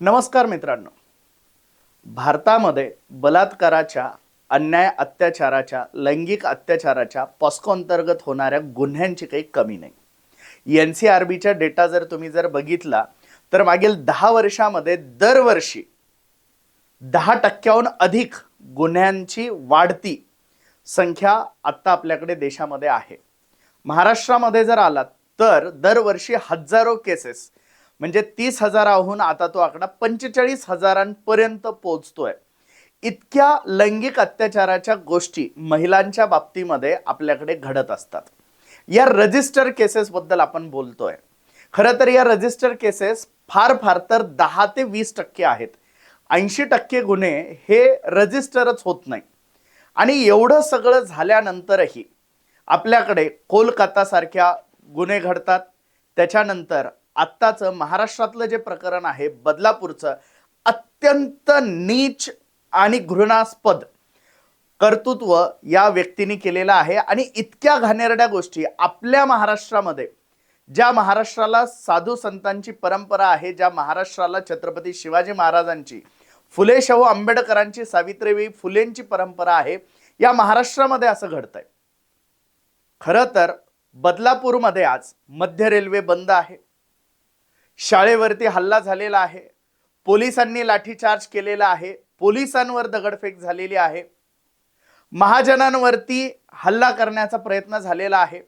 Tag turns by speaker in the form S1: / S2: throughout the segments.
S1: नमस्कार मित्रांनो. भारतामध्ये बलात्काराच्या अन्याय अत्याचाराच्या लैंगिक अत्याचाराच्या पॉस्को अंतर्गत होणाऱ्या गुन्ह्यांची काही कमी नाही. एन सी आर बीचा डेटा जर तुम्ही जर बघितला तर मागील दहा वर्षामध्ये दरवर्षी दहा टक्क्याहून अधिक गुन्ह्यांची वाढती संख्या आत्ता आपल्याकडे देशामध्ये आहे. महाराष्ट्रामध्ये जर आलात तर दरवर्षी हजारो केसेस म्हणजे तीस हजाराहून आता तो आकडा पंचेचाळीस हजारांपर्यंत पोहोचतोय. इतक्या लैंगिक अत्याचाराच्या गोष्टी महिलांच्या बाबतीमध्ये आपल्याकडे घडत असतात. या रजिस्टर केसेसबद्दल आपण बोलतोय. खरं तर या रजिस्टर केसेस फार फार तर दहा ते वीस टक्के आहेत. ऐंशी टक्के गुन्हे हे रजिस्टरच होत नाही. आणि एवढं सगळं झाल्यानंतरही आपल्याकडे कोलकातासारख्या गुन्हे घडतात. त्याच्यानंतर आत्ताचं महाराष्ट्रातलं जे प्रकरण आहे बदलापूरचं अत्यंत नीच आणि घृणास्पद कर्तृत्व या व्यक्तीने केलेलं आहे. आणि इतक्या घाणेरड्या गोष्टी आपल्या महाराष्ट्रामध्ये ज्या महाराष्ट्राला साधू संतांची परंपरा आहे ज्या महाराष्ट्राला छत्रपती शिवाजी महाराजांची फुले शाहू आंबेडकरांची सावित्रीबाई फुलेंची परंपरा आहे या महाराष्ट्रामध्ये असं घडतंय. खरं तर बदलापूरमध्ये आज मध्य रेल्वे बंद आहे. शाळेवरती हल्ला झालेला आहे. पोलिसांनी लाठीचार्ज केलेला आहे. पोलिसांवर दगडफेक झालेली आहे. महाजनांवरती हल्ला करण्याचा प्रयत्न झालेला आहे.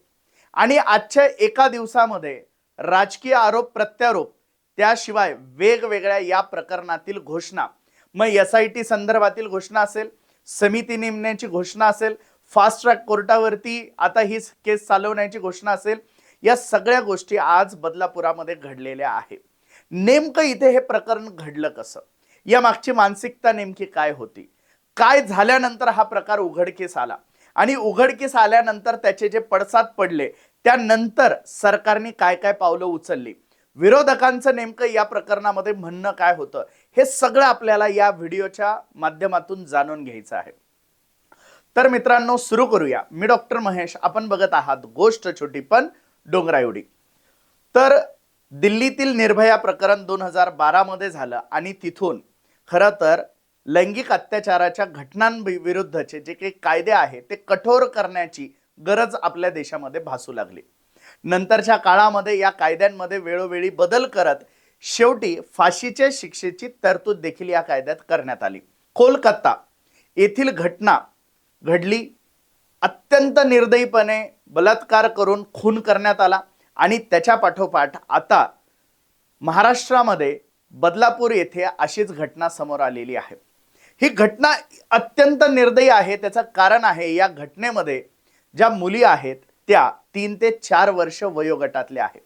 S1: आणि आजच्या एका दिवसामध्ये राजकीय आरोप प्रत्यारोप त्याशिवाय वेगवेगळ्या या प्रकरणातील घोषणा. मग एस आय टी संदर्भातील घोषणा असेल समिती नेमण्याची घोषणा असेल फास्ट ट्रॅक कोर्टावरती आता ही केस चालवण्याची घोषणा असेल या सगळ्या गोष्टी आज बदलापुरामध्ये घडलेल्या आहे. नेमकं इथे हे प्रकरण घडलं कसं? या मागची मानसिकता नेमकी काय होती? काय झाल्यानंतर हा प्रकार उघडकीस आला? आणि उघडकीस आल्यानंतर त्याचे जे पडसाद पडले त्यानंतर सरकारने काय काय पावलं उचलली? विरोधकांचं नेमकं या प्रकरणामध्ये म्हणणं काय होतं? हे सगळं आपल्याला या व्हिडिओच्या माध्यमातून जाणून घ्यायचं आहे. तर मित्रांनो सुरू करूया. मी डॉक्टर महेश. आपण बघत आहात गोष्ट छोटी पण डोंगरा एवढी तर दिल्लीतील निर्भया प्रकरण दोन हजार बारामध्ये झालं आणि तिथून खरं तर लैंगिक अत्याचाराच्या घटनांविरुद्धचे जे काही कायदे आहेत ते कठोर करण्याची गरज आपल्या देशामध्ये भासू लागली. नंतरच्या काळामध्ये या कायद्यांमध्ये वेळोवेळी बदल करत शेवटी फाशीच्या शिक्षेची तरतूद देखील या कायद्यात करण्यात आली. कोलकाता येथील घटना घडली. अत्यंत निर्दयीपणे बलात्कार करून खून करण्यात आला. आणि त्याच्या पाठोपाठ आता महाराष्ट्रामध्ये बदलापूर येथे अशीच घटना समोर आलेली आहे. ही घटना अत्यंत निर्दयी आहे. त्याचं कारण आहे या घटनेमध्ये ज्या मुली आहेत त्या तीन ते चार वर्ष वयोगटातल्या आहेत.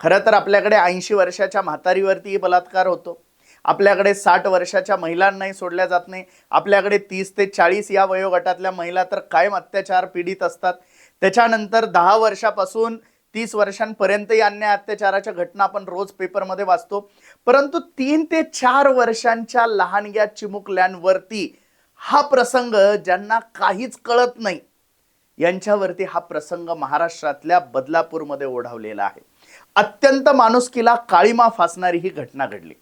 S1: खरं तर आपल्याकडे ऐंशी वर्षाच्या म्हातारीवरतीही बलात्कार होतो. आपल्याकडे साठ वर्षाच्या महिलांनाही सोडल्या जात नाही. आपल्याकडे तीस ते चाळीस या वयोगटातल्या महिला तर कायम अत्याचार पीडित असतात. त्याच्यानंतर दहा वर्षापासून तीस वर्षांपर्यंत या अन्याय अत्याचाराच्या घटना आपण रोज पेपरमध्ये वाचतो. परंतु तीन ते चार वर्षांच्या लहानग्या चिमुकल्यांवरती हा प्रसंग ज्यांना काहीच कळत नाही यांच्यावरती हा प्रसंग महाराष्ट्रातल्या बदलापूरमध्ये ओढावलेला आहे. अत्यंत माणुसकीला काळीमा फासणारी ही घटना घडली.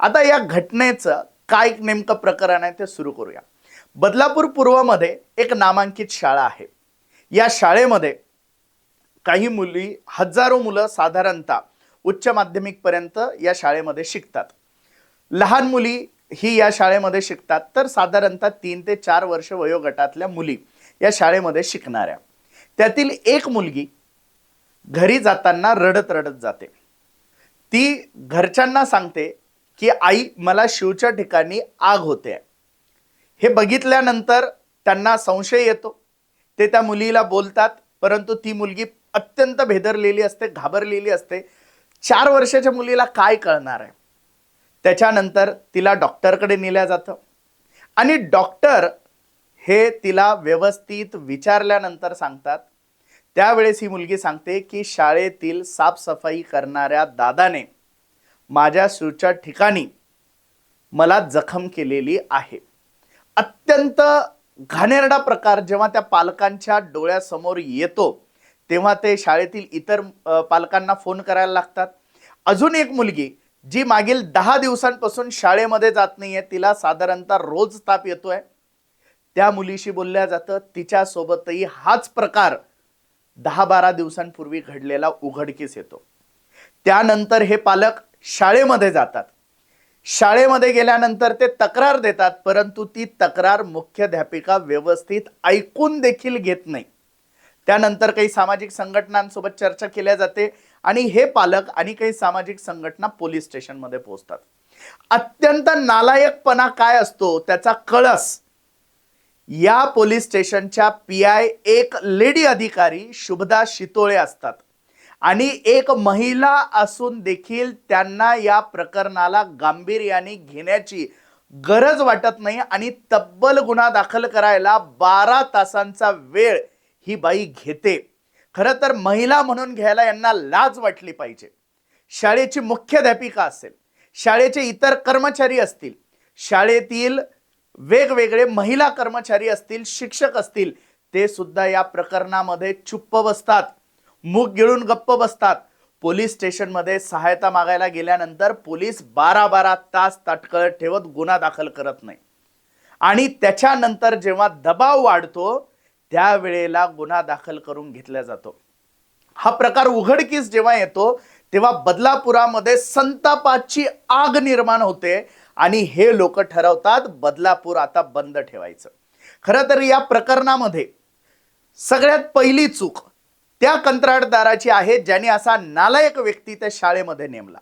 S1: आता या घटनेचं काय नेमकं प्रकरण आहे ते सुरू करूया. बदलापूर पूर्वमध्ये एक नामांकित शाळा आहे. या शाळेमध्ये काही मुली हजारो मुलं साधारणतः उच्च माध्यमिकपर्यंत या शाळेमध्ये शिकतात. लहान मुली ही या शाळेमध्ये शिकतात तर साधारणतः तीन ते चार वर्ष वयोगटातल्या मुली या शाळेमध्ये शिकणाऱ्या. त्यातील एक मुलगी घरी जाताना रडत रडत जाते. ती घरच्यांना सांगते की आई मला शिवच्या ठिकाणी आग होते हे बघितल्यानंतर त्यांना संशय येतो. ते त्या मुलीला बोलतात परंतु ती मुलगी अत्यंत भेदरलेली असते घाबरलेली असते. चार वर्षाच्या मुलीला काय कळणार आहे? त्याच्यानंतर तिला डॉक्टरकडे नेल्या जातं. आणि डॉक्टर हे तिला व्यवस्थित विचारल्यानंतर सांगतात. त्यावेळेस ही मुलगी सांगते की शाळेतील साफसफाई करणाऱ्या दादाने माझ्या सूच्या ठिकाणी मला जखम केलेली आहे. अत्यंत घाणेरडा प्रकार जेव्हा त्या पालकांच्या डोळ्यासमोर येतो तेव्हा ते शाळेतील इतर पालकांना फोन करायला लागतात. अजून एक मुलगी जी मागील दहा दिवसांपासून शाळेमध्ये जात नाहीये तिला साधारणतः रोज ताप येतोय. त्या मुलीशी बोलल्या जातं तिच्यासोबतही हाच प्रकार दहा बारा दिवसांपूर्वी घडलेला उघडकीस येतो. त्यानंतर हे पालक शाळेमध्ये जातात. शाळेमध्ये गेल्यानंतर ते तक्रार देतात परंतु ती तक्रार मुख्याध्यापिका व्यवस्थित ऐकून देखील घेत नाही. त्यानंतर काही सामाजिक संघटनांसोबत चर्चा केल्या जाते आणि हे पालक आणि काही सामाजिक संघटना पोलीस स्टेशनमध्ये पोहोचतात. अत्यंत नालायकपणा काय असतो त्याचा कळस. या पोलीस स्टेशनच्या पी आय एक लेडी अधिकारी शुभदा शितोळे असतात. आणि एक महिला असून देखील त्यांना या प्रकरणाला गांभीर्याने घेण्याची गरज वाटत नाही आणि तब्बल गुन्हा दाखल करायला बारा तासांचा वेळ ही बाई घेते. खरं तर महिला म्हणून घ्यायला यांना लाज वाटली पाहिजे. शाळेची मुख्याध्यापिका असेल शाळेचे इतर कर्मचारी असतील शाळेतील वेगवेगळे महिला कर्मचारी असतील शिक्षक असतील ते सुद्धा या प्रकरणामध्ये चुप्प बसतात. मुख गिळून गप्प बसतात. पोलीस स्टेशनमध्ये सहायता मागायला गेल्यानंतर पोलीस बारा बारा तास ताटकळत ठेवत गुन्हा दाखल करत नाही. आणि त्याच्यानंतर जेव्हा दबाव वाढतो त्यावेळेला गुन्हा दाखल करून घेतला जातो. हा प्रकार उघडकीस जेव्हा येतो तेव्हा बदलापुरामध्ये संतापाची आग निर्माण होते आणि हे लोक ठरवतात बदलापूर आता बंद ठेवायचं. खरं तर या प्रकरणामध्ये सगळ्यात पहिली चूक त्या कंत्राटदाराची आहे ज्यांनी असा नालायक व्यक्ती त्या शाळेमध्ये नेमला.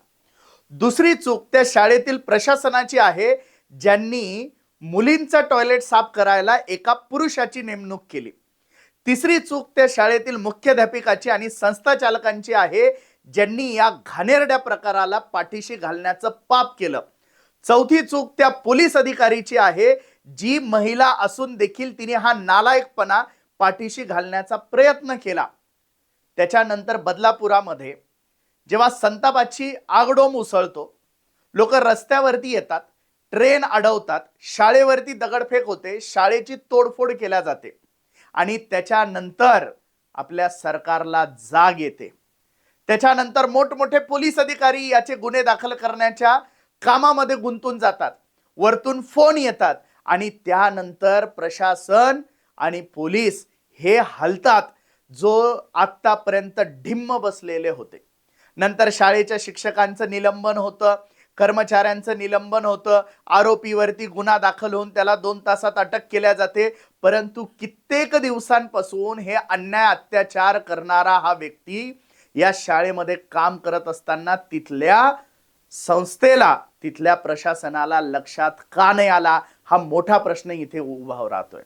S1: दुसरी चूक त्या शाळेतील प्रशासनाची आहे ज्यांनी मुलींचं टॉयलेट साफ करायला एका पुरुषाची नेमणूक केली. तिसरी चूक त्या शाळेतील मुख्याध्यापिकाची आणि संस्था चालकांची आहे ज्यांनी या घाणेरड्या प्रकाराला पाठीशी घालण्याचं पाप केलं. चौथी चूक त्या पोलीस अधिकारीची आहे जी महिला असून देखील तिने हा नालायकपणा पाठीशी घालण्याचा प्रयत्न केला. त्याच्यानंतर बदलापुरामध्ये जेव्हा संतापाची आगडोम उसळतो लोक रस्त्यावरती येतात ट्रेन अडवतात शाळेवरती दगडफेक होते शाळेची तोडफोड केल्या जाते आणि त्याच्यानंतर आपल्या सरकारला जाग येते. त्याच्यानंतर मोठमोठे पोलीस अधिकारी याचे गुन्हे दाखल करण्याच्या कामामध्ये गुंतून जातात वरतून फोन येतात आणि त्यानंतर प्रशासन आणि पोलीस हे हलतात जो आत्तापर्यंत ढिम्म बसलेले होते. नंतर शाळेच्या शिक्षकांचं निलंबन होतं कर्मचाऱ्यांचं निलंबन होतं आरोपीवरती गुन्हा दाखल होऊन त्याला दोन तासात अटक केल्या जाते. परंतु कित्येक दिवसांपासून हे अन्याय अत्याचार करणारा हा व्यक्ती या शाळेमध्ये काम करत असताना तिथल्या संस्थेला तिथल्या प्रशासनाला लक्षात का नाही आला? हा मोठा प्रश्न इथे उभा राहतोय.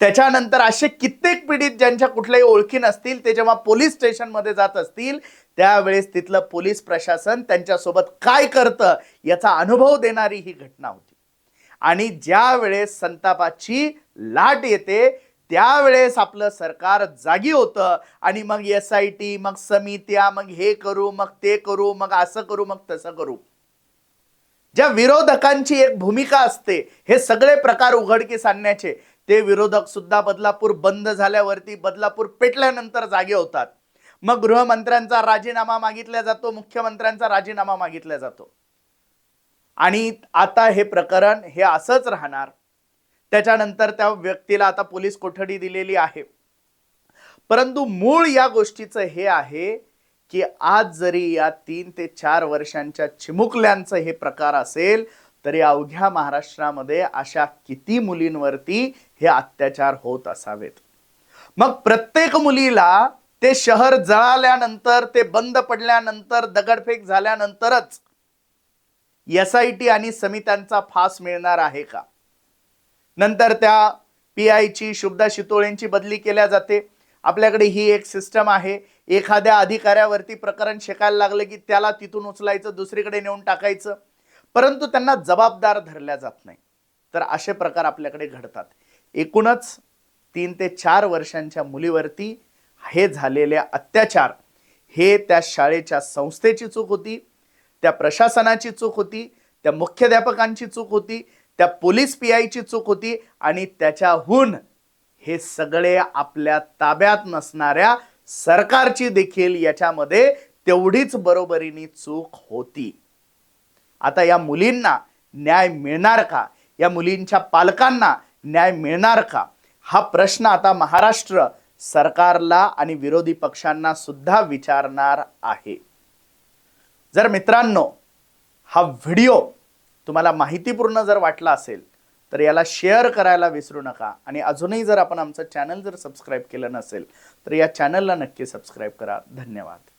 S1: त्याच्यानंतर असे कित्येक पीडित ज्यांच्या कुठल्याही ओळखी नसतील ते जेव्हा पोलीस स्टेशनमध्ये जात असतील त्यावेळेस तिथलं पोलीस प्रशासन त्यांच्यासोबत काय करतं याचा अनुभव देणारी ही घटना होती. आणि ज्या वेळेस संतापाची लाट येते त्यावेळेस आपलं सरकार जागी होतं आणि मग एस आय टी मग समित्या मग हे करू मग ते करू मग असं करू मग तसं करू. ज्या विरोधकांची एक भूमिका असते हे सगळे प्रकार उघडकीस आणण्याचे ते विरोधक सुद्धा बदलापूर बंद झाल्यावरती बदलापूर पेटल्यानंतर जागे होतात. मग गृहमंत्र्यांचा राजीनामा मागितला जातो मुख्यमंत्र्यांचा राजीनामा मागितला जातो. आणि आता हे प्रकरण हे असंच राहणार. त्याच्यानंतर त्या व्यक्तीला आता पोलीस कोठडी दिलेली आहे. परंतु मूळ या गोष्टीचं हे आहे की आज जरी या तीन ते चार वर्षांच्या चिमुकल्यांचं हे प्रकार असेल तरी अवघ्या महाराष्ट्रामध्ये अशा किती मुलींवरती हे अत्याचार होत असावेत? मग प्रत्येक मुलीला ते शहर जळाल्यानंतर ते बंद पडल्यानंतर दगडफेक झाल्यानंतरच एस आय टी आणि समित्यांचा फास मिळणार आहे का? नंतर त्या पी आयची शुभदा शितोळेंची बदली केल्या जाते. आपल्याकडे ही एक सिस्टम आहे. एखाद्या अधिकाऱ्यावरती प्रकरण शेकायला लागलं की त्याला तिथून उचलायचं दुसरीकडे नेऊन टाकायचं. परंतु त्यांना जबाबदार धरल्या जात नाही. तर असे प्रकार आपल्याकडे घडतात. एकूणच तीन ते चार वर्षांच्या मुलीवरती हे झालेले अत्याचार हे त्या शाळेच्या संस्थेची चूक होती त्या प्रशासनाची चूक होती त्या मुख्याध्यापकांची चूक होती त्या पोलीस पी आयची चूक होती आणि त्याच्याहून हे सगळे आपल्या ताब्यात नसणाऱ्या सरकारची देखील याच्यामध्ये तेवढीच बरोबरीने चूक होती. आता या मुलींना न्याय मिळणार का? या मुलींच्या पालकांना न्याय मिळणार का? हा प्रश्न आता महाराष्ट्र सरकारला आणि विरोधी पक्षांना सुद्धा विचारणार आहे. जर मित्रांनो हा व्हिडिओ तुम्हाला माहितीपूर्ण जर वाटला असेल तर याला शेअर करायला विसरू नका. आणि अजूनही जर आपण आमचं चॅनल जर सबस्क्राईब केलं नसेल तर या चॅनलला नक्की सबस्क्राईब करा. धन्यवाद.